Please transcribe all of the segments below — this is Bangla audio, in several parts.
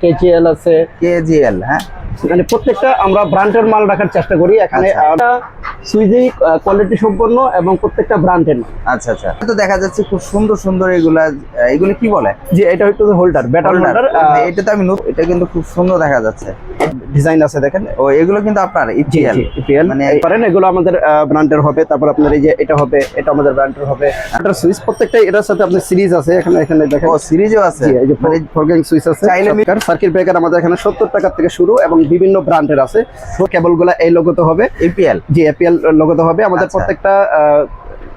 কেজিএল আছে। কেজিএল হ্যাঁ। মানে প্রত্যেকটা আমরা ব্র্যান্ডের মাল রাখার চেষ্টা করি। এখানে আচ্ছা। সুইজি কোয়ালিটি সম্পন্ন এবং প্রত্যেকটা ব্র্যান্ডের আচ্ছা আচ্ছা। তো দেখা যাচ্ছে খুব সুন্দর সুন্দর এগুলা এগুলো কি বলে? যে এটা হচ্ছে হোল্ডার ব্যাটার হোল্ডার এটা তো আমি এটা কিন্তু খুব সুন্দর দেখা যাচ্ছে। ডিজাইন আছে দেখেন। ও এগুলো কিন্তু আপনার ইপিএল ইপিএল মানে মানে পারেন এগুলো আমাদের ব্র্যান্ডের হবে। তারপর আপনার এই যে এটা হবে এটা আমাদের ব্র্যান্ডের হবে। এটার সুইচ প্রত্যেকটা এটার সাথে আপনার সিরিজ আছে। এখানে এখানে দেখেন। ও সিরিজও আছে? এই যে মানে ফোরগ্যাং সুইচ আছে। চাইলে সার্কিট ব্রেকার আমাদের এখানে সত্তর টাকা থেকে শুরু এবং বিভিন্ন ব্র্যান্ডের আছে। কেবলগুলো এই লোগোতে হবে। ইপিএল জি এপিএল লোগোতে হবে। আমাদের আচ্ছা। প্রত্যেকটা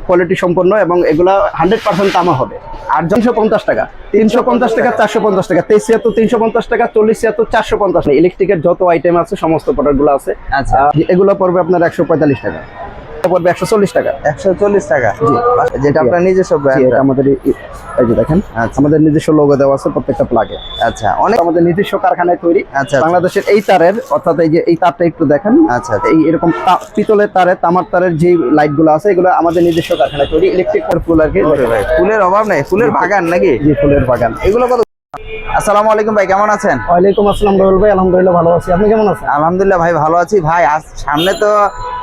কোয়ালিটি সম্পন্ন এবং এগুলা হান্ড্রেড পার্সেন্ট তামা হবে। আর তিনশো পঞ্চাশ টাকা। তিনশো পঞ্চাশ টাকা চারশো পঞ্চাশ টাকা তেইশ ছিয়াত্তর তিনশো পঞ্চাশ টাকা চল্লিশ ছিয়াত্তর চারশো পঞ্চাশ ইলেকট্রিকের যত আইটেম আছে সমস্ত প্রোডাক্টগুলো আছে। আচ্ছা। এগুলো পড়বে আপনার একশো পঁয়তাল্লিশ টাকা। পড়বে একশো চল্লিশ টাকা। একশো চল্লিশ টাকা? জি। যেটা আপনার নিজস্ব এটা আমাদের এই- যে দেখেন আচ্ছা। আমাদের নিজস্ব লোগো দেওয়া আছে প্রত্যেকটা প্লাগে আচ্ছা অনেক আমাদের নিজস্ব কারখানায় তৈরি। আচ্ছা বাংলাদেশের এই তারের অর্থাৎ এই যে এই তারটা একটু দেখেন আচ্ছা আচ্ছা। এই এরকম পিতলের তারে তামার তারের যে লাইটগুলো আছে এগুলো আমাদের নিজস্ব কারখানায় তৈরি। ইলেকট্রিক ফুল আর কি। ভাই, ফুলের অভাব নেই ফুলের বাগান নাকি? জি ফুলের বাগান। এগুলো কত আসসালামু আলাইকুম ভাই কেমন আছেন? ওয়ালাইকুম আসসালাম রহুল ভাই আলহামদুলিল্লাহ ভালো আছি। আপনি কেমন আছেন? আলহামদুলিল্লাহ ভাই ভালো আছি। ভাই আজ সামনে তো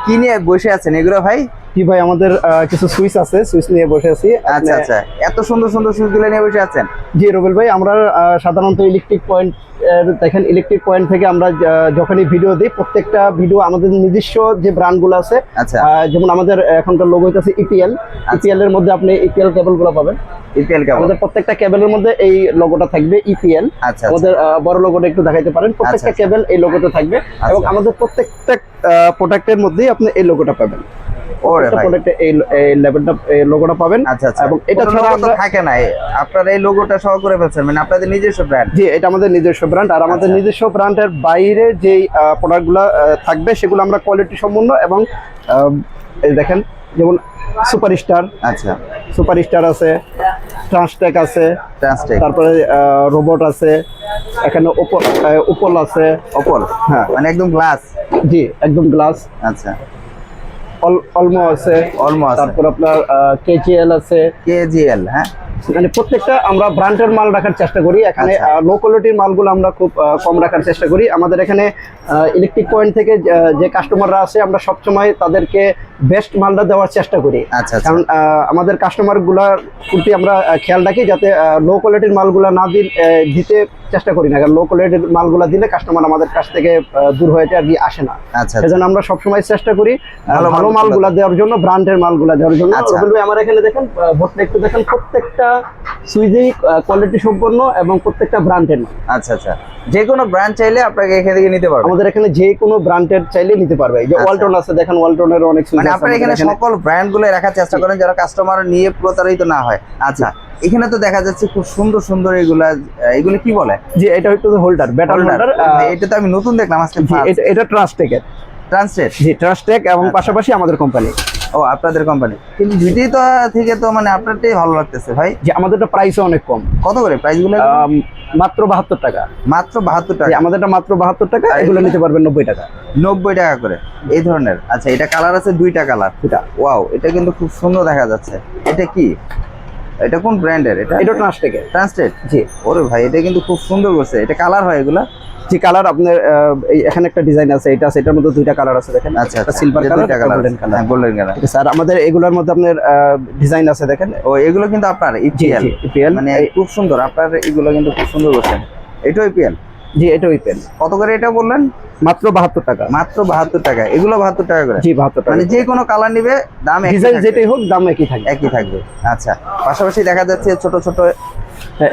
কি নিয়ে বসে আছেন? এগুলো ভাই জি ভাই আমাদের কিছু সুইচ আছে সুইচ নিয়ে বসে আছি। আচ্ছা আচ্ছা। এত সুন্দর সুন্দর সুইচগুলো নিয়ে বসে আছেন। জি রবিল ভাই আমরা সাধারণত ইলেকট্রিক পয়েন্ট দেখেন ইলেকট্রিক পয়েন্ট থেকে আমরা যখনই ভিডিও দিই প্রত্যেকটা ভিডিও আমাদের নিজস্ব যে ব্র্যান্ডগুলো আছে আচ্ছা। যেমন আমাদের এখনকার লোগো হইতেছে ইপিএল ইপিএল এর মধ্যে আপনি ইপিএল কেবলগুলো পাবেন। ইপিএল কেমন আমাদের প্রত্যেকটা কেবলের মধ্যে এই লোগোটা থাকবে ইপিএল আচ্ছা আচ্ছা। আমাদের বড় লোগোটা একটু দেখাইতে পারেন। প্রত্যেকটা। কেবল এই লোগোতে থাকবে। এবং। আমাদের প্রত্যেকটা প্রোডাক্টের মধ্যেই আপনি এই লোগোটা পাবেন। প্রোডাক্টে এই এই লেভেলটা এই লোগোটা পাবেন। আচ্ছা আচ্ছা। এবং এটা ছাড়া আমরা থাকে না আপনার এই লোগোটা সহ করে ফেলছেন মানে আপনাদের নিজস্ব ব্র্যান্ড জি এটা আমাদের নিজস্ব ব্র্যান্ড আর আমাদের আচ্ছা। নিজস্ব ব্র্যান্ডের বাইরে যেই প্রোডাক্টগুলো থাকবে সেগুলো আমরা কোয়ালিটি সম্পন্ন এবং দেখেন যেমন সুপারস্টার আচ্ছা। সুপারস্টার আছে ট্রান্সটেক আছে ট্রান্সটেক তারপরে রোবট আছে এখানে উপল উপল আছে। অপল হ্যাঁ। মানে একদম গ্লাস জি একদম গ্লাস আচ্ছা। অলমো আছে অলমোস্ট তারপর আপনার কেজিএল আছে। কেজিএল হ্যাঁ। মানে প্রত্যেকটা আমরা ব্র্যান্ডের মাল রাখার চেষ্টা করি। এখানে লোকালিটির লো কোয়ালিটির মালগুলো আমরা খুব কম রাখার চেষ্টা করি। আমাদের এখানে ইলেকট্রিক পয়েন্ট থেকে যে কাস্টমাররা আসে আমরা সবসময় তাদেরকে বেস্ট মালটা দেওয়ার চেষ্টা করি। আচ্ছা আচ্ছা। কারণ আমাদের কাস্টমারগুলার প্রতি আমরা খেয়াল রাখি যাতে লো কোয়ালিটির মালগুলা না দিতে চেষ্টা করি না। কারণ লো কোয়ালিটির মালগুলা দিলে কাস্টমার আমাদের কাছ থেকে দূর হয়ে যায় আর কি আসে না। আচ্ছা সেজন্য আমরা সবসময় চেষ্টা করি ভালো মালগুলা দেওয়ার জন্য ব্র্যান্ডের মালগুলা দেওয়ার জন্য। আমার এখানে দেখেন ভোটটা একটু দেখেন প্রত্যেকটা সুইজেই কোয়ালিটি সম্পন্ন এবং প্রত্যেকটা ব্র্যান্ডের আচ্ছা আচ্ছা। যে কোনো ব্র্যান্ড চাইলে আপনাকে এখান থেকে নিতে পারবে। আমাদের এখানে যে কোনো ব্র্যান্ডের চাইলে নিতে পারবে। এই যে। ওয়ালটন আছে দেখেন ওয়ালটনের অনেক সুইচ মানে আপনারা এখানে। সকল ব্র্যান্ডগুলো রাখার চেষ্টা করেন যারা কাস্টমার নিয়ে প্রতারিত না হয়। আচ্ছা এখানে তো দেখা যাচ্ছে খুব সুন্দর সুন্দর এগুলা এগুলো কি বলে? যে এটা হচ্ছে হোল্ডার ব্যাটার হোল্ডার এটা তো আমি নতুন দেখলাম আজকে এটা ট্রাস্টেকের ট্রান্সলেট জি ট্রাস্টেক এবং আচ্ছা। পাশাপাশি আমাদের কোম্পানি ও আপনাদের কোম্পানি কিন্তু দুইটাই তো থেকে তো মানে আপনারটাই ভালো লাগতেছে ভাই। যে আমাদেরটা প্রাইসও অনেক কম। কত করে? প্রাইসগুলো মাত্র বাহাত্তর টাকা। মাত্র বাহাত্তর টাকা? আমাদেরটা মাত্র বাহাত্তর টাকা এগুলো? নিতে পারবেন নব্বই টাকা। নব্বই টাকা করে। এই ধরনের। আচ্ছা এটা কালার আছে দুইটা কালার এটা ওয়াও এটা কিন্তু খুব সুন্দর দেখা যাচ্ছে। এটা কি? এটা কোন ব্র্যান্ডের এটা এটা ট্রান্সটেকের ট্রান্সলেট জি। ওরে ভাই এটা কিন্তু খুব সুন্দর করছে এটা কালার হয় এগুলা? যে কালার আপনার এখানে একটা ডিজাইন আছে এটা আছে এটার মধ্যে দুইটা কালার আছে দেখেন। আচ্ছা একটা আচ্ছা। সিলভার কালার একটা গোল্ডেন কালার। Golden colour. আর আমাদের এগুলোর মধ্যে আপনার ডিজাইন আছে দেখেন। ও এগুলো কিন্তু আপনার ইপিএল ইপিএল মানে খুব সুন্দর আপনার এগুলো কিন্তু খুব সুন্দর করছেন এটাও ইপিএল জি এটা ইপিএল কত করে এটা বললেন? মাত্র বাহাত্তর টাকা। মাত্র বাহাত্তর টাকা। এগুলো বাহাত্তর টাকা করে? জি বাহাত্তর টাকা মানে যে কোনো কালার নিবে দাম একই ডিজাইন যেটাই হোক দাম একই থাকবে। একই থাকবে। আচ্ছা পাশাপাশি দেখা যাচ্ছে ছোট ছোট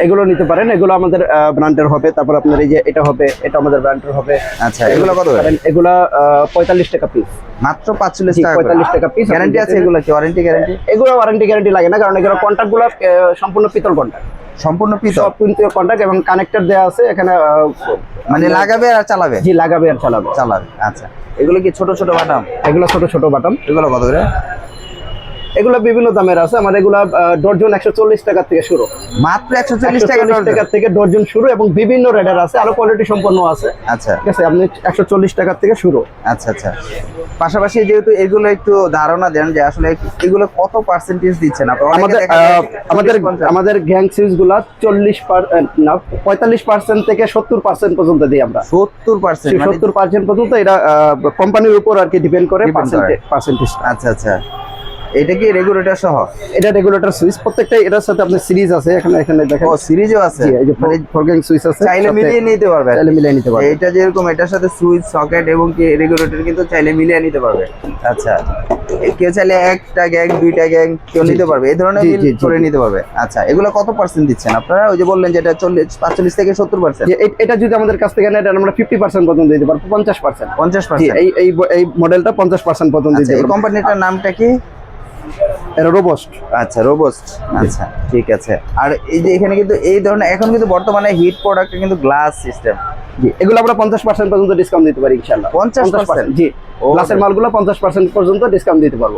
এগুলো নিতে পারেন। এগুলো আমাদের ব্র্যান্ডের হবে। তারপর আপনার এই যে এটা হবে এটা আমাদের ব্র্যান্ডের হবে। আচ্ছা এগুলো কত এগুলা পঁয়তাল্লিশ টাকা পিস মাত্র পাঁচচল্লিশ টাকা 45 টাকা piece। গ্যারান্টি আছে এগুলো কি? ওয়ারেন্টি গ্যারান্টি এগুলো ওয়ারেন্টি গ্যারান্টি লাগে না কারণ এগুলো কন্ট্যাক্টগুলো সম্পূর্ণ পিতল কন্ট্যাক্ট সম্পূর্ণ পিতল? সব কিন্তু কন্ট্যাক্ট এবং কানেক্টর দেওয়া আছে এখানে মানে লাগাবে আর চালাবে? জি লাগাবে আর চালাবে। চালাবে আচ্ছা। এগুলো কি ছোট ছোট বাটাম? এগুলো ছোট ছোট বাটাম? এগুলো কত করে? এগুলো বিভিন্ন দামের আছে। আমার এগুলা ডর্জন একশো চল্লিশ টাকা থেকে শুরু। মাত্র একশো চল্লিশ টাকা থেকে ডর্জন শুরু এবং বিভিন্ন রেডের আছে আরও কোয়ালিটি সম্পন্ন আছে। আচ্ছা। ঠিক আছে আপনি একশো চল্লিশ টাকা থেকে শুরু। আচ্ছা আচ্ছা। পাশাপাশি যেহেতু এগুলো একটু ধারণা দেন যে আসলে এগুলো কত পার্সেন্টেজ দিচ্ছেন? আমাদের আমাদের আমাদের গ্যাং সুইচগুলা চল্লিশ না পঁয়তাল্লিশ পার্সেন্ট থেকে সত্তর পার্সেন্ট পর্যন্ত দিই আমরা। সত্তর পার্সেন্ট সত্তর পার্সেন্ট পর্যন্ত এটা কোম্পানির উপর আর কি ডিপেন্ড করে। পার্সেন্টেজ আচ্ছা আচ্ছা। এটা কি রেগুলেটর সহ? এটা রেগুলেটর সুইচ প্রত্যেকটা এটার সাথে আপনার সিরিজ আছে এখানে এখানে দেখেন। ও সিরিজও আছে? এই যে ফোর গ্যাং সুইচ আছে চাইলে মিলিয়ে নিতে পারবে। চাইলে মিলিয়ে নিতে পারবে। এটা যেরকম এটার সাথে সুইচ সকেট এবং কি রেগুলেটর কিন্তু চাইলে মিলিয়ে নিতে পারবে। আচ্ছা। কেউ চাইলে একটা গ্যাং দুইটা গ্যাং কেউ নিতে পারবে। এই ধরনের করে নিতে পারবে। আচ্ছা এগুলো কত পার্সেন্ট দিচ্ছেন আপনারা? ওই যে বললেন যে এটা চল্লিশ পাঁচচল্লিশ থেকে সত্তর পার্সেন্ট এটা যদি আমাদের কাছ থেকে নেয় আমরা ফিফটি পার্সেন্ট পর্যন্ত দিতে পারব পঞ্চাশ পার্সেন্ট পঞ্চাশ পার্সেন্ট এই এই মডেলটা পঞ্চাশ পার্সেন্ট পর্যন্ত আচ্ছা দিতে পারব। কোম্পানিটার নামটা কি? এটা রোবস্ট আচ্ছা রোবোস্ট আচ্ছা ঠিক আছে। আর এই যে এখানে কিন্তু এই ধরনের এখন কিন্তু বর্তমানে হিট প্রোডাক্টে কিন্তু গ্লাস সিস্টেম জি এগুলো আমরা পঞ্চাশ পার্সেন্ট পর্যন্ত ডিসকাউন্ট দিতে পারি ইনশাল্লাহ 50% জি। ও, গ্লাসের মালগুলো পঞ্চাশ পার্সেন্ট পর্যন্ত ডিসকাউন্ট দিতে পারব।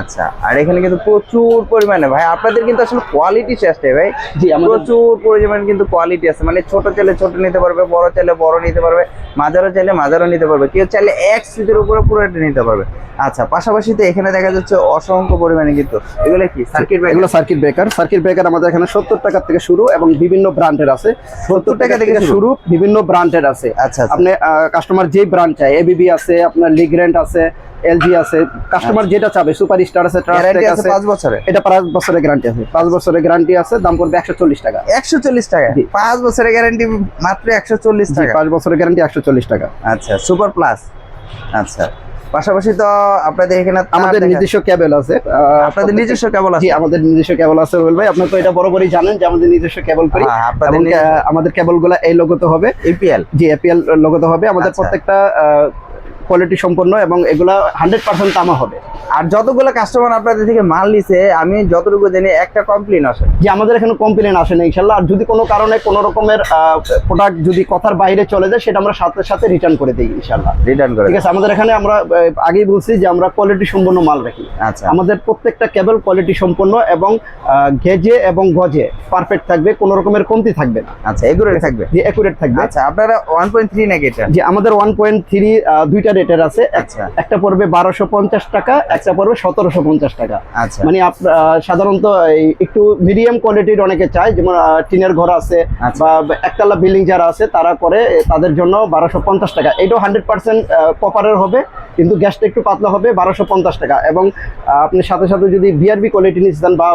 আচ্ছা আর এখানে কিন্তু প্রচুর পরিমাণে ভাই আপনাদের কিন্তু আসলে কোয়ালিটি চেষ্টা ভাই। জি প্রচুর পরিমাণে কিন্তু কোয়ালিটি আছে মানে ছোট চাইলে ছোট নিতে পারবে বড় চাইলে বড় নিতে পারবে মাঝারও চাইলে মাঝারও নিতে পারবে কেউ চাইলে এক সিটের উপরে পুরোটা নিতে পারবে। আচ্ছা পাশাপাশি তো এখানে দেখা যাচ্ছে অসংখ্য পরিমাণে কিন্তু এগুলো কি সার্কিট এগুলো সার্কিট ব্রেকার সার্কিট ব্রেকার আমাদের এখানে সত্তর টাকা থেকে শুরু এবং বিভিন্ন ব্র্যান্ডের আছে। সত্তর টাকা থেকে শুরু? বিভিন্ন ব্র্যান্ডের আছে। আচ্ছা আচ্ছা। আপনি কাস্টমার যে ব্র্যান্ড চায় এবিবি আছে আপনার লিগ্রেন্ট আছে এলজি আছে কাস্টমার যেটা চাবে সুপার স্টার আছে গ্যারান্টি ট্রাস্টেক আছে আছে। পাঁচ বছরে? এটা পাঁচ বছরের গ্যারান্টি আছে। পাঁচ বছরের গ্যারান্টি আছে দাম পড়বে একশো চল্লিশ টাকা। একশো চল্লিশ টাকা? জি। পাঁচ বছরের গ্যারান্টি মাত্র একশো চল্লিশ জি, টাকা? পাঁচ বছরের গ্যারান্টি একশো চল্লিশ টাকা। আচ্ছা সুপার প্লাস আচ্ছা পাশাপাশি তো আপনাদের এখানে আমাদের নিজস্ব কেবল আছে। আপনাদের নিজস্ব কেবল আছে? আমাদের নিজস্ব কেবল আছে রুবেল ভাই। আপনি তো এটা বরাবরই জানেন যে আমাদের নিজস্ব কেবল করি। হ্যাঁ, আমাদের কেবলগুলা এই লোগোতে হবে। এপিএল জি এপিএল লোগোতে হবে। আমাদের আচ্ছা। প্রত্যেকটা কোয়ালিটি সম্পন্ন এবং এগুলা হান্ড্রেড পার্সেন্ট তামা হবে। আর যতগুলো কাস্টমার আপনাদের থেকে মাল নিছে আমি যতটুকু জানি একটা কমপ্লেন আসে। যে আমাদের এখানে কমপ্লেন আসে না ইনশাল্লাহ আর যদি কোনো কারণে কোনো রকমের প্রোডাক্ট যদি কথার বাইরে চলে যায় সেটা আমরা সাথে সাথে রিটার্ন করে দিই ইনশাল্লাহ রিটার্ন করে ঠিক আছে আমাদের এখানে আমরা আগেই বলছি যে আমরা কোয়ালিটি সম্পন্ন মাল রাখি। আচ্ছা। আমাদের প্রত্যেকটা কেবল কোয়ালিটি সম্পন্ন এবং গেজে এবং গজে পারফেক্ট থাকবে কোনো রকমের কমতি থাকবে না। আচ্ছা এগুলো থাকবে। যে অ্যাকুরেট থাকবে। আচ্ছা আপনারা ওয়ান পয়েন্ট থ্রি নাকি এটা? যে আমাদের ওয়ান পয়েন্ট থ্রি দুইটা রেটের আছে। আচ্ছা। একটা পড়বে বারোশো পঞ্চাশ টাকা একটা পড়বে সতেরোশো পঞ্চাশ টাকা। আচ্ছা। মানে সাধারণত একটু মিডিয়াম কোয়ালিটির অনেকে চায় যেমন টিনের ঘর আছে আচ্ছা। বা একতলা বিল্ডিং যারা আছে তারা করে তাদের জন্য বারোশো পঞ্চাশ টাকা। এটাও হান্ড্রেড পার্সেন্ট কপারের হবে কিন্তু গ্যাসটা একটু পাতলা হবে বারোশো পঞ্চাশ টাকা। এবং আপনি সাথে সাথে যদি বিআরবি কোয়ালিটি নিতে চান বা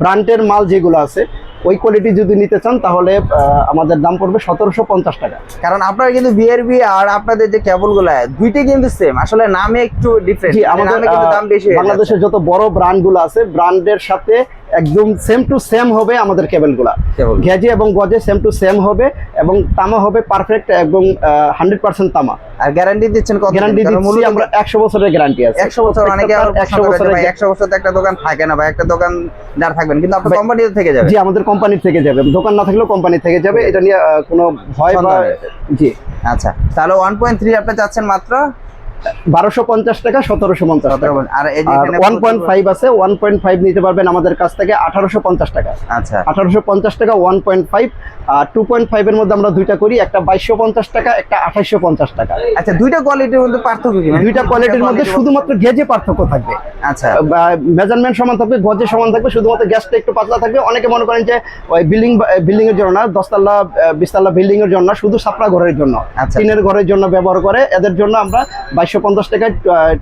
ব্র্যান্ডের মাল যেগুলো আছে ওই কোয়ালিটি যদি নিতে চান তাহলে আহ, আমাদের দাম পড়বে সতেরোশো পঞ্চাশ টাকা। কারণ আপনার কিন্তু বিআরবি আর আপনাদের যে কেবলগুলো দুইটাই কিন্তু সেম আসলে নামে একটু ডিফারেন্ট আমাদের দাম বেশি বাংলাদেশের যত বড় ব্র্যান্ডগুলো আছে ব্র্যান্ডের সাথে একদম সেম টু সেম হবে আমাদের কেবলগুলা কেবল গেজে এবং গজে সেম টু সেম হবে এবং তামা হবে পারফেক্ট এবং হান্ড্রেড পার্সেন্ট তামা। আর গ্যারান্টি দিচ্ছেন কত? গ্যারান্টি দিচ্ছি আমরা একশো বছরের গ্যারান্টি আছে। একশো বছর অনেকে একশো বছরের ভাই একশো বছর তো একটা দোকান থাকে না ভাই একটা দোকান দোকানদার থাকবেন কিন্তু আপনার কোম্পানিতে থেকে যাবে। জি আমাদের কোম্পানি থেকে যাবে। দোকান না থাকলেও কোম্পানি থেকে যাবে এটা নিয়ে কোনো ভয় বা জি। আচ্ছা তাহলে ওয়ান পয়েন্ট থ্রি আপনি চাচ্ছেন মাত্র? বারোশো পঞ্চাশ টাকা সতেরোশো পঞ্চাশ টাকা। আর ওয়ান পয়েন্ট ফাইভ আছে ওয়ান পয়েন্ট ফাইভ নিতে পারবেন আমাদের কাছ থেকে আঠারোশো পঞ্চাশ টাকা। আচ্ছা। আঠারোশো পঞ্চাশ টাকা ওয়ান পয়েন্ট ফাইভ আর টু পয়েন্ট ফাইভের মধ্যে আমরা দুইটা করি একটা বাইশশো পঞ্চাশ টাকা একটা আঠাইশশো পঞ্চাশ টাকা। আচ্ছা দুইটা কোয়ালিটির মধ্যে পার্থক্য কি? মানে দুইটা কোয়ালিটির মধ্যে শুধুমাত্র গেজে পার্থক্য থাকবে। আচ্ছা। মেজারমেন্ট সমান থাকবে গজে সমান থাকবে শুধুমাত্র গ্যাসটা একটু পাতলা থাকবে। অনেকে মনে করেন যে ওই বিল্ডিং বিল্ডিং এর জন্য না দশতলা বিশতলা বিল্ডিং এর জন্য শুধু সাপড়া ঘরের জন্য। আচ্ছা। টিনের ঘরের জন্য ব্যবহার করে এদের জন্য আমরা বাইশশো পঞ্চাশ টাকায়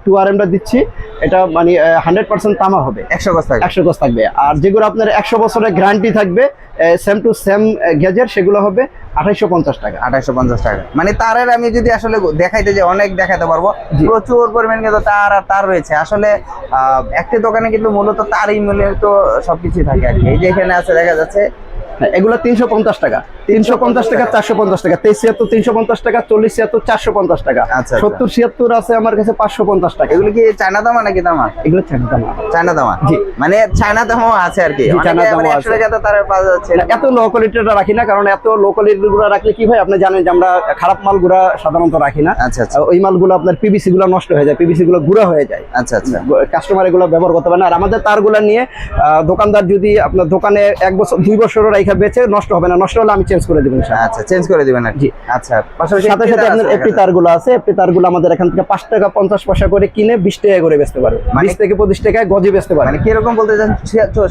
টু আর এমটা দিচ্ছি। এটা মানে হান্ড্রেড পার্সেন্ট তামা হবে। একশো গজ থাকে একশো গজ থাকবে। আর যেগুলো আপনার একশো বছরের গ্যারান্টি থাকবে সেম টু সেম গেজের সেগুলো হবে আঠাইশো পঞ্চাশ টাকা। আঠাইশো পঞ্চাশ টাকা। মানে তারের আমি যদি আসলে দেখাইতে যে অনেক দেখাতে পারব। প্রচুর পরিমাণ কিন্তু তার আর তার রয়েছে। আসলে একটি দোকানে কিন্তু মূলত তারই মূল্যে তো সবকিছু থাকে আর কি। এই যে এখানে আছে দেখা যাচ্ছে এগুলো তিনশো পঞ্চাশ টাকা। তিনশো পঞ্চাশ টাকা চারশো পঞ্চাশ টাকা। তেইশ ছিয়াত্তর তিনশো পঞ্চাশ টাকা চল্লিশ ছিয়াত্তর চারশো পঞ্চাশ টাকা। আচ্ছা, আচ্ছা। সত্তর ছিয়াত্তর আছে আমার কাছে পাঁচশো পঞ্চাশ টাকা। এগুলো কি চায়না দামা নাকি দামা? এগুলো চায়না দাম। চায়না দামা? জি। মানে চায়না দামও আছে আর কি। চায়না আবার দামও আছে। এত লো কোয়ালিটিটা রাখি না কারণ এত লো কোয়ালিটিরগুলো রাখলে কি হয়? আপনি জানেন যে আমরা খারাপ মাল মালগুলা সাধারণত রাখি না। আচ্ছা আচ্ছা। ওই মালগুলো আপনার পিবিসি গুলো নষ্ট হয়ে যায় পিবিসি গুলো গুঁড়া হয়ে যায়। আচ্ছা আচ্ছা। কাস্টমার এগুলো ব্যবহার করতে পারে না। আর আমাদের তারগুলো নিয়ে আহ, দোকানদার যদি আপনার দোকানে এক বছর দুই বছরও রাইখা বেচে নষ্ট হবে না নষ্ট হলে আমি চেঞ্জ করে দেবো ইনশাআল্লাহ। আচ্ছা চেঞ্জ করে দিবেন জি। আচ্ছা পাশাপাশি সাথে সাথে আপনার এফটি তারগুলো আছে এফটি তারগুলো আমাদের এখান থেকে পাঁচ টাকা পঞ্চাশ পয়সা করে কিনে বিশ টাকা করে বেচতে পারবে। মানে- বিশ থেকে পঁচিশ টাকায় গজে বেচতে পারে মানে কীরকম বলতে চান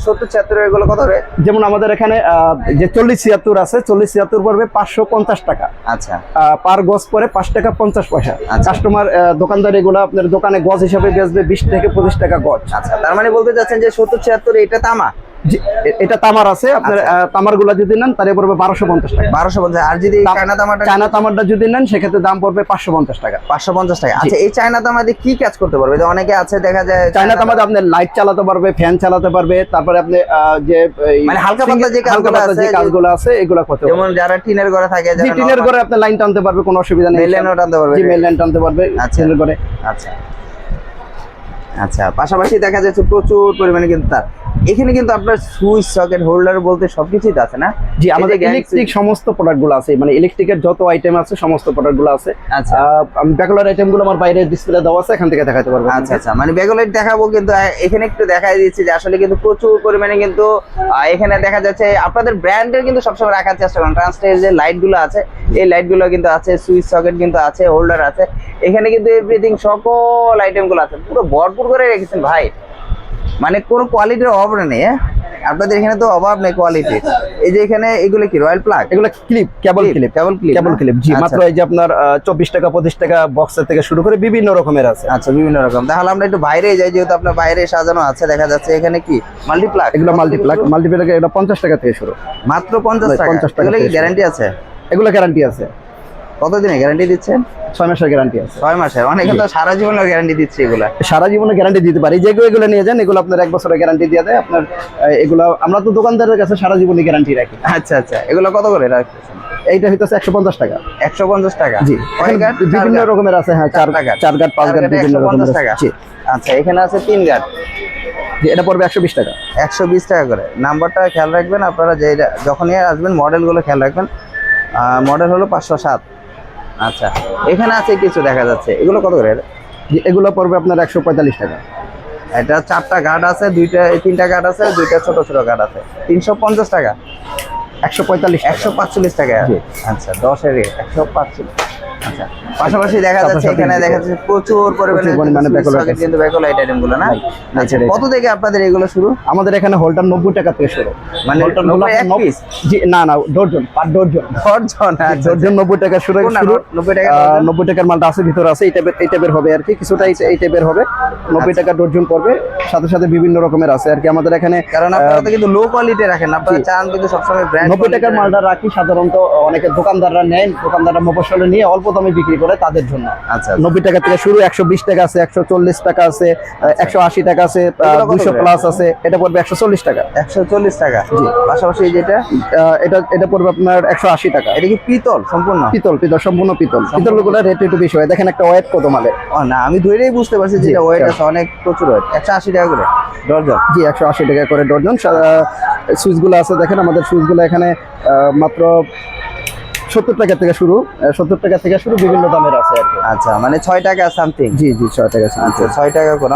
সত্তর ছিয়াত্তর এগুলো কত হবে যেমন আমাদের এখানে যে চল্লিশ ছিয়াত্তর আছে চল্লিশ ছিয়াত্তর পড়বে পাঁচশো পঞ্চাশ টাকা। আচ্ছা। পার গজ পরে পাঁচ টাকা পঞ্চাশ পয়সা। আচ্ছা। কাস্টমার দোকানদার এগুলো আপনার দোকানে গজ হিসাবে বেচবে বিশ থেকে পঁচিশ টাকা গজ। আচ্ছা তার মানে বলতে চাচ্ছেন যে সত্তর ছিয়াত্তর এটা তামা? এটা তামার আছে আপনার তামারগুলা যদি নেন পড়বে বারোশো পঞ্চাশ টাকা। বারোশো পঞ্চাশ আর যদি চায়না তামাটা চায়না তামারটা যদি নেন সেক্ষেত্রে দাম পড়বে পাঁচশো পঞ্চাশ টাকা। পাঁচশো পঞ্চাশ টাকা। আচ্ছা এই চায়না কি কাজ করতে পারবে? অনেকে আছে দেখা যায় চায়না তামাতে আপনি লাইট চালাতে পারবে ফ্যান চালাতে পারবে তারপরে আপনি যে মানে হালকা পাতলা যে কাজগুলো পাতলা যে আছে, কাজগুলো আছে এগুলো করতে যেমন যারা টিনের ঘরে থাকে যারা টিনের ঘরে আপনি লাইন টানতে পারবে কোনো অসুবিধা নেই। Line টানতে পারবে। মেল লাইন টানতে পারবে আচ্ছা। টিনের ঘরে। আচ্ছা। আচ্ছা পাশাপাশি দেখা যাচ্ছে প্রচুর পরিমাণে কিন্তু তার এখানে কিন্তু আপনার সুইচ সকেট হোল্ডার বলতে সবকিছুই আছে না? জি আমাদের ইলেকট্রিক সমস্ত প্রোডাক্টগুলো আছে মানে ইলেকট্রিকের যত আইটেম আছে সমস্ত প্রোডাক্টগুলো আছে। আচ্ছা। আমি ব্যাকুলার আইটেমগুলো আমার বাইরে ডিসপ্লে দেওয়া আছে এখান থেকে দেখাতে পারব। আচ্ছা আচ্ছা মানে ব্যাকলাইট দেখাবো কিন্তু এখানে একটু দেখাই দিচ্ছি যে আসলে কিন্তু প্রচুর পরিমাণে কিন্তু এখানে দেখা যাচ্ছে আপনাদের ব্র্যান্ডের কিন্তু সবসময় রাখার চেষ্টা করেন। ট্রান্সলের যে লাইটগুলো আছে এই লাইটগুলো কিন্তু আছে সুইচ সকেট কিন্তু আছে হোল্ডার আছে। এখানে কিন্তু এভরিথিং সকল আইটেমগুলো আছে পুরো ভরপুর করে রেখেছেন ভাই। মানে কোনো কোয়ালিটির অভাব নেই হ্যাঁ? আপনাদের এখানে তো অভাব নেই কোয়ালিটি এই যে এখানে এগুলো কি রয়্যাল প্লাগ এগুলো clip cable clip cable clip, cable clip জি আচ্ছা। মাত্র এই যে আপনার চব্বিশ টাকা পঁচিশ টাকা বক্সের থেকে শুরু করে বিভিন্ন রকমের আছে। আচ্ছা বিভিন্ন রকম। তাহলে আমরা একটু বাইরে যাই যেহেতু আপনার বাইরে সাজানো আছে দেখা যাচ্ছে এখানে কি? মাল্টিপ্লাগ এগুলো মাল্টিপ্লাক মাল্টিপ্লাক এটা পঞ্চাশ টাকা থেকে শুরু। মাত্র পঞ্চাশ ভাই, টাকা? 50 টাকা এগুলো কি গ্যারান্টি আছে? এগুলো গ্যারান্টি আছে। কতদিনে গ্যারান্টি দিচ্ছেন? ছয় মাসের গ্যারান্টি আছে। ছয় মাসের। অনেকে তো সারা জীবনের গ্যারান্টি দিচ্ছে এগুলা। সারা জীবনে গ্যারান্টি দিতে পারি। যেগুলো এগুলো নিয়ে যান এগুলো আপনার এক বছরের গ্যারান্টি দিয়ে দেয়। আপনার এগুলো আমরা তো দোকানদারের কাছে সারা জীবনে গ্যারান্টি রাখি। আচ্ছা আচ্ছা। এগুলো কত করে রাখতেছেন? এইটা হচ্ছে একশো পঞ্চাশ টাকা। একশো পঞ্চাশ টাকা? জি। বিভিন্ন রকমের আছে হ্যাঁ চার চার চার গাট পাঁচ গাট বিভিন্ন রকমের টাকা? আছে। আচ্ছা এখানে আছে তিন গাট এটা পড়বে একশো বিশ টাকা। একশো বিশ টাকা করে। নাম্বারটা খেয়াল রাখবেন আপনারা যে যখনই আসবেন মডেলগুলো খেয়াল রাখবেন। মডেল হলো পাঁচশো সাত। আচ্ছা এখানে আছে কিছু দেখা যাচ্ছে। এগুলো কত করে এগুলো পড়বে আপনার একশো পঁয়তাল্লিশ টাকা। এটা চারটা গার্ড আছে দুইটা তিনটা গার্ড আছে দুইটা ছোট ছোট গার্ড আছে। তিনশো পঞ্চাশ টাকা। একশো পঁয়তাল্লিশ একশো পাঁচচল্লিশ টাকা? আচ্ছা দশের একশো পাঁচচল্লিশ আচ্ছা পাশাপাশি দেখা সাথে যাচ্ছে সাথে এখানে দেখা যাচ্ছে প্রচুর পরিমাণে কিন্তু backlight socket আছে। কিন্তু ব্যাকলাইট আইটেম না? Right, right, আচ্ছা কত থেকে আপনাদের এগুলো শুরু? আমাদের এখানে হোল্ডার নব্বই টাকা থেকে শুরু। মানে হোল্ডার নব্বই এক piece? জি না না ডর্জন পার ডর্জন দশজন ডর্জন নব্বই টাকা শুরু শুরু। নব্বই টাকা নব্বই টাকার মালটা আছে ভিতরে আছে এই টাইপের এই টাইপের হবে আর কি কিছুটা এই- এই টাইপের হবে। নব্বই আচ্ছা। টাকা ডর্জন পড়বে সাথে সাথে বিভিন্ন রকমের আছে আর কি। আমাদের এখানে কারণ আপনারা কিন্তু লো কোয়ালিটি রাখেন আপনারা চান কিন্তু সবসময় ব্র্যান্ড নব্বই টাকার মালটা রাখি সাধারণত অনেকে দোকানদাররা নেন দোকানদাররা মফসলে নিয়ে অল্প দামে বিক্রি করে তাদের জন্য। আচ্ছা নব্বই টাকা থেকে শুরু একশো বিশ টাকা আছে একশো চল্লিশ টাকা আছে একশো আশি টাকা আছে দুশো প্লাস আছে এটা পড়বে একশো চল্লিশ টাকা। একশো চল্লিশ টাকা? জি। পাশাপাশি যেটা? এটা এটা পড়বে আপনার একশো আশি টাকা। এটা কি পিতল সম্পূর্ণ? পিতল পিতল সম্পূর্ণ পিতল। পিতলগুলো রেট একটু বেশি হয়। দেখেন একটা ওয়েট কত মালে না আমি ধরেই বুঝতে পারছি যে ওয়েট আছে অনেক প্রচুর ওয়েট একশো আশি টাকা করে ডর্জন। জি একশো আশি টাকা করে ডর্জন। সুইচগুলো আছে দেখেন আমাদের সুইচগুলো এখানে আহ, মাত্র সত্তর টাকা থেকে শুরু সত্তর টাকা থেকে শুরু বিভিন্ন দামের আছে আর কি। আচ্ছা মানে ছয় টাকা সামথিং জি জি ছয় টাকা আচ্ছা ছয় টাকা করে।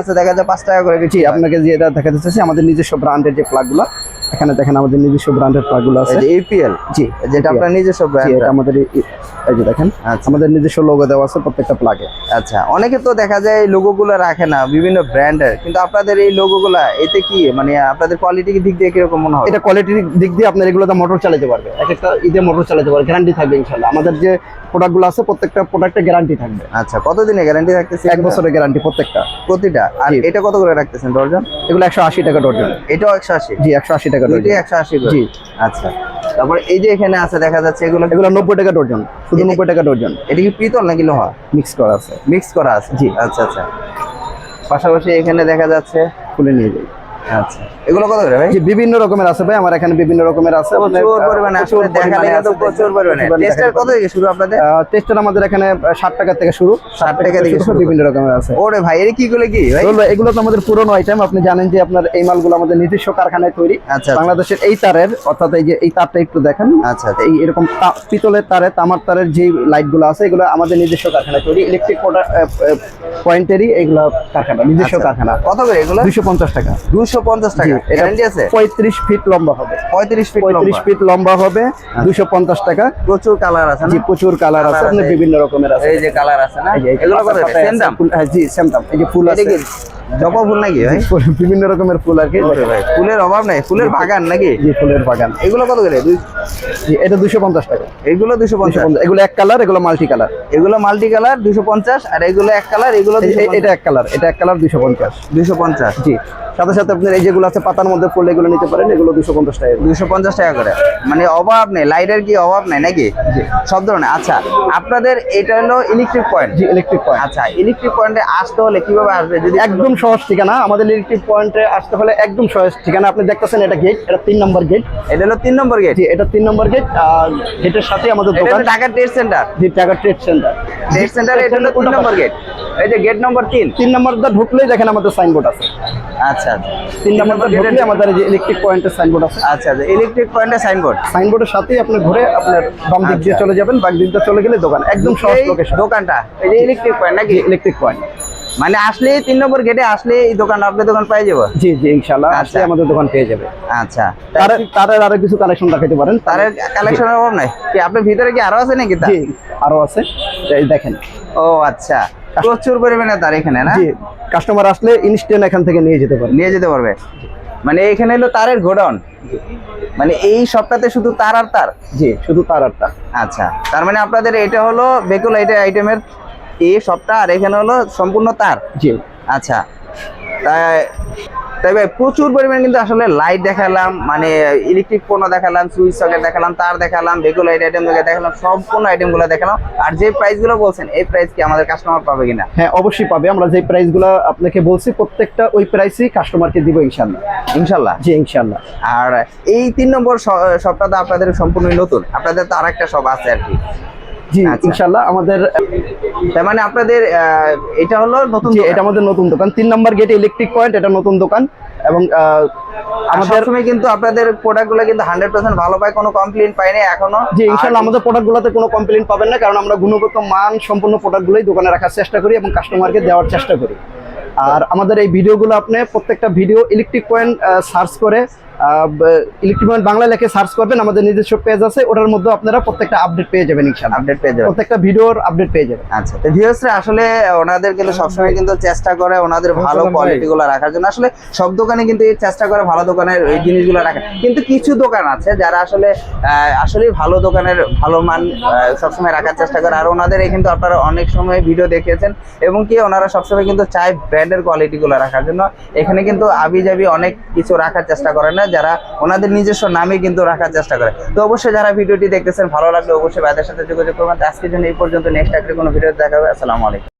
আছে দেখা যায় পাঁচ টাকা করে জি আপনাকে যেটা দেখাতে চাচ্ছি আমাদের নিজস্ব ব্র্যান্ডের যে প্লাগগুলো এখানে দেখেন আমাদের নিজস্ব ব্র্যান্ডের প্লাগগুলো আছে। APL G. যেটা আপনার নিজস্ব ব্র্যান্ড এটা আমাদের এই- যে দেখেন আচ্ছা। আমাদের নিজস্ব লোগো দেওয়া আছে প্রত্যেকটা প্লাগে আচ্ছা অনেকে তো দেখা যায় লোগো গুলো রাখে না বিভিন্ন ব্র্যান্ডের। কিন্তু আপনাদের এই লোগো গুলা এতে কি? মানে আপনাদের কোয়ালিটি দিক দিয়ে কীরকম মনে হয়? এটা কোয়ালিটির দিক দিয়ে আপনার এগুলোতে মোটর চালাতে পারবে। এক একটা ঈদে মোটর চালাতে পারবে গ্যারান্টি থাকবে ইনশাল্লাহ আমাদের যে প্রোডাক্টগুলো আছে প্রত্যেকটা প্রোডাক্টে গ্যারান্টি থাকবে। আচ্ছা কতদিনে গ্যারান্টি থাকতেছে এক বছরের গ্যারান্টি প্রত্যেকটা। প্রতিটা? আর এটা কত করে রাখতেছেন ডর্জন এগুলো একশো আশি টাকা ডর্জন এটাও একশো আশি? জি একশো আশি টাকা ডর্জন একশো আশি জি। আচ্ছা। তারপর এই যে এখানে আছে দেখা যাচ্ছে এগুলো এগুলো নব্বই টাকা ডর্জন শুধু নব্বই টাকা ডর্জন এটা কি পিতল নাকি লোহা? মিক্স করা আছে। মিক্স করা আছে? জি। আচ্ছা আচ্ছা। পাশাপাশি এখানে দেখা যাচ্ছে খুলে নিয়ে যাই। আচ্ছা। এগুলো কত করে ভাই? বিভিন্ন রকমের আছে ভাই আমার এখানে বিভিন্ন রকমের আছে। প্রচুর পরিমাণে আসলে দেখালে কিন্তু প্রচুর পরিমাণে। টেস্টার কত থেকে শুরু আপনাদের? টেস্টার আমাদের এখানে ষাট টাকা থেকে শুরু। ষাট টাকা থেকে শুরু। বিভিন্ন রকমের আছে। ওরে ভাই এর কি গুলো কি ভাই? এগুলো তো আমাদের পুরনো আইটেম আপনি জানেন যে আপনার এই মালগুলো আমাদের নিজস্ব কারখানায় তৈরি। আচ্ছা বাংলাদেশের এই তারের অর্থাৎ এই যে এই তারটা একটু দেখেন। আচ্ছা আচ্ছা। এই এরকম তা- পিতলের তারে তামার তারের যে লাইটগুলো আছে এগুলো আমাদের নিজস্ব কারখানায় তৈরি। ইলেকট্রিক পয়েন্টেরই এগুলো কারখানা নিজস্ব আচ্ছা। কারখানা। কত করে এগুলো? দুইশো পঞ্চাশ টাকা। দুশো পঞ্চাশ টাকা। গ্যারান্টি আছে? পঁয়ত্রিশ ফিট লম্বা হবে। পঁয়ত্রিশ ফিট পঁয়ত্রিশ লম্বা। ফিট লম্বা হবে দুশো পঞ্চাশ টাকা। প্রচুর কালার আছে জি প্রচুর কালার আছে। বিভিন্ন রকমের আছে। এই যে কালার আছে না? এই যে এই এগুলো কত? সেম দাম? জি সেম দাম। এই যে ফুল আছে। কি জবা ফুল নাকি ভাই? বিভিন্ন রকমের ফুল আর কি। ফুলের অভাব নাই ফুলের বাগান নাকি? জি ফুলের বাগান। এগুলো কত করে? এটা দুশো পঞ্চাশ টাকা। এগুলো দুশো পঞ্চাশ। এগুলো এক কালার এগুলো মাল্টি কালার। এগুলো মাল্টি কালার দুশো পঞ্চাশ আর এগুলো এক কালার এগুলো এটা এক কালার এটা এক কালার দুশো পঞ্চাশ। দুশো পঞ্চাশ। জি সাথে সাথে আপনার এই যেগুলো আছে পাতার মধ্যে ফুল এগুলো নিতে পারেন এগুলো দুশো পঞ্চাশ টাকা দুশো পঞ্চাশ টাকা করে। মানে অভাব নেই লাইটের কি অভাব নেই নাকি? সব ধরনের। আচ্ছা আপনাদের এটা হলো ইলেকট্রিক পয়েন্ট জি ইলেকট্রিক পয়েন্ট আচ্ছা ইলেকট্রিক পয়েন্টে আসতে হলে কীভাবে আসবে? যদি একদম সহজ ঠিকানা। আমাদের ইলেকট্রিক পয়েন্টে আসতে হলে একদম সহজ ঠিকানা। আপনি দেখতেছেন এটা গেট এটা তিন নম্বর গেট এটা হলো তিন নম্বর গেট জি এটা তিন নম্বর গেট আর গেটের সাথে আমাদের দোকান। ঢাকা ট্রেড সেন্টার জি টাকা ট্রেড সেন্টার ট্রেড সেন্টার এটা হলো তিন নম্বর গেট এই যে গেট নম্বর তিন। তিন নম্বরটা ঢুকলেই দেখেন আমাদের সাইনবোর্ড আছে। আচ্ছা আচ্ছা। তিন নম্বরটা ঢুকলে আমাদের এই যে ইলেকট্রিক পয়েন্টের সাইনবোর্ড আছে। আচ্ছা আচ্ছা। ইলেকট্রিক পয়েন্টের সাইনবোর্ড সাইনবোর্ডের সাথেই আপনি ঘুরে আপনার বাম দিক দিয়ে আচ্ছা। চলে যাবেন। বাম দিক দিয়ে চলে গেলে দোকান। একদম সহজ লোকেশন দোকানটা। এই যে ইলেকট্রিক পয়েন্ট নাকি? ইলেকট্রিক পয়েন্ট মানে আসলে তিন নম্বর গেটে আসলে এই দোকান আপনার দোকান পাই যাব? জি জি ইনশাআল্লাহ আচ্ছা। আসলে আমাদের দোকান পেয়ে যাবে। আচ্ছা। তার তারের আরও কিছু কালেকশন দেখাতে পারেন। তার কালেকশনের অভাব নাই। কি আপনার ভিতরে কি আরও আছে নাকি? জি আরও আছে। এই দেখেন। ও আচ্ছা। প্রচুর পরিমাণে তার এখানে না? জি কাস্টমার আসলে ইনস্ট্যান্ট এখান থেকে নিয়ে যেতে পারেন নিয়ে যেতে পারবে। মানে এখানে হলো তারের গোডাউন। মানে এই সপ্তাহে শুধু তার আর তার? জি শুধু তার আর তার। আচ্ছা। তার মানে আপনাদের এটা হলো বেকুল আইটে আইটেমের এই সবটা আর এখানে হলো সম্পূর্ণ তার? জি। আচ্ছা। তাই তাই ভাই প্রচুর পরিমাণে কিন্তু আসলে লাইট দেখালাম মানে ইলেকট্রিক পণ্য দেখালাম সুইচ সকেট দেখালাম তার দেখালাম বেগুল লাইট আইটেম দেখালাম সম্পূর্ণ আইটেমগুলো দেখালাম। আর যে প্রাইসগুলো বলছেন এই প্রাইস কি আমাদের কাস্টমার পাবে কিনা? হ্যাঁ অবশ্যই পাবে। আমরা যে প্রাইসগুলো আপনাকে বলছি প্রত্যেকটা ওই প্রাইসই কাস্টমারকে দিব ইনশাআল্লাহ। ইনশাল্লাহ জি ইনশাআল্লাহ। আর এই তিন নম্বর শপটা তো আপনাদের সম্পূর্ণই নতুন। আপনাদের তো আরেকটা সব আছে আর কি। জি আচ্ছা। ইনশাআল্লাহ আমাদের তার মানে আপনাদের এটা হলো নতুন এটা আমাদের নতুন দোকান। তিন নম্বর গেটে ইলেকট্রিক পয়েন্ট এটা নতুন দোকান। এবং আমাদের কিন্তু আপনাদের প্রোডাক্টগুলো কিন্তু হান্ড্রেড পার্সেন্ট ভালো পায় কোনো কমপ্লেন এখনও। জি আর- আমাদের প্রোডাক্টগুলোতে কোনো কমপ্লেন পাবেন না কারণ আমরা গুণগত মান সম্পন্ন প্রোডাক্টগুলোই দোকানে রাখার চেষ্টা করি এবং কাস্টমারকে দেওয়ার চেষ্টা করি। আর আমাদের এই ভিডিওগুলো আপনি প্রত্যেকটা ভিডিও ইলেকট্রিক পয়েন্ট সার্চ করে ইলেকট্রিক বাংলা লেখে সার্চ করবেন আমাদের নিজস্ব পেজ আছে ওটার মধ্যে আপনারা প্রত্যেকটা আপডেট পেয়ে যাবেন ইনশাআল্লাহ। আপডেট পেয়ে যাবেন। প্রত্যেকটা ভিডিওর আপডেট পেয়ে যাবেন। আচ্ছা তো ভিউয়ার্সরা আসলে ওনাদের কিন্তু সবসময় কিন্তু চেষ্টা করে ওনাদের ভালো ভাই। কোয়ালিটি গুলো রাখার জন্য। আসলে সব দোকানে কিন্তু চেষ্টা করে ভালো দোকানের এই জিনিসগুলো রাখা। কিন্তু কিছু দোকান আছে যারা আসলে আসলে ভালো দোকানের ভালো মান সবসময় রাখার চেষ্টা করে। আর ওনাদের এই কিন্তু আপনারা অনেক সময় ভিডিও দেখিয়েছেন এবং কি ওনারা সবসময় কিন্তু চায় ব্র্যান্ডের কোয়ালিটি গুলো রাখার জন্য। এখানে কিন্তু আবি যাবি অনেক কিছু রাখার চেষ্টা করে না। যারা ওনাদের নিজস্ব নামে কিন্তু রাখার চেষ্টা করে। তো অবশ্যই যারা ভিডিওটি দেখতেছেন, ভালো লাগলে অবশ্যই ভাইদের সাথে যোগাযোগ করবেন। আজকের জন্য এই পর্যন্ত। নেক্সট একটা কোনো ভিডিও দেখা হবে। আসসালামু আলাইকুম।